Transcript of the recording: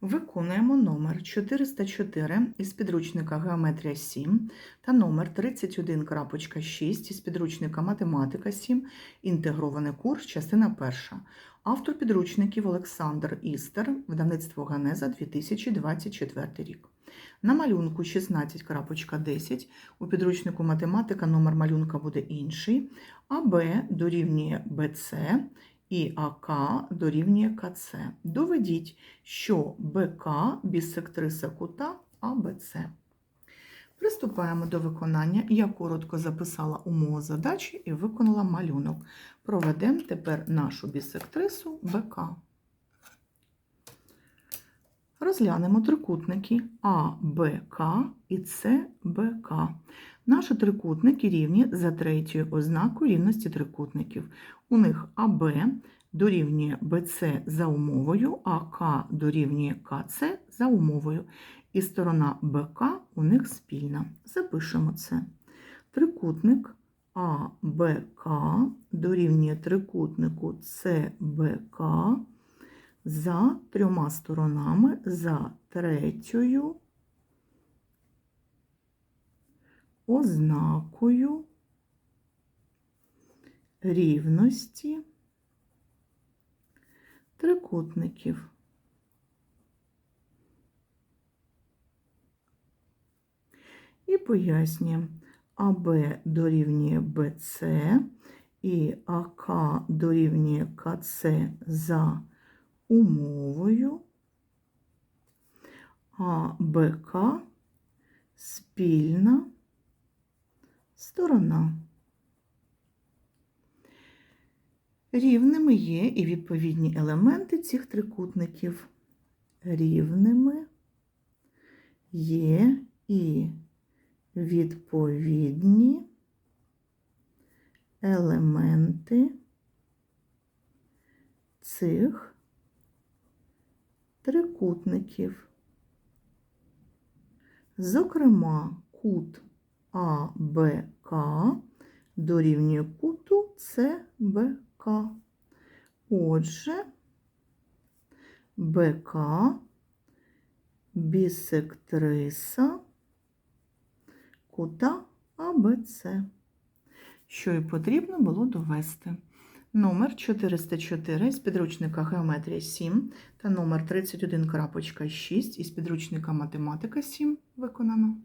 Виконуємо номер 404 із підручника Геометрія 7 та номер 31.6 із підручника Математика 7, інтегрований курс, частина 1. Автор підручників Олександр Істер, видавництво Ганеза 2024 рік. На малюнку 16.10 у підручнику Математика номер малюнка буде інший, АБ дорівнює БЦ і АК дорівнює КЦ. Доведіть, що БК бісектриса кута АБЦ. Приступаємо до виконання. Я коротко записала умову задачі і виконала малюнок. Проведемо тепер нашу бісектрису БК. Розглянемо трикутники АБК і СБК. Наші трикутники рівні за третьою ознакою рівності трикутників. У них АБ дорівнює БЦ за умовою, а К дорівнює КЦ за умовою. І сторона БК у них спільна. Запишемо це. Трикутник АБК дорівнює трикутнику СБК за трьома сторонами за третьою ознакою рівності трикутників. І пояснюємо, АБ дорівнює БЦ і АК дорівнює КЦ за умовою, а БК спільна сторона. Рівними є і відповідні елементи цих трикутників. Рівними є і відповідні елементи цих трикутників. Зокрема, кут АБК дорівнює куту СБК. Отже, БК бісектриса кута АБЦ. Що і потрібно було довести. Номер 404 з підручника Геометрія 7 та номер 31.6 із підручника Математика 7 виконано.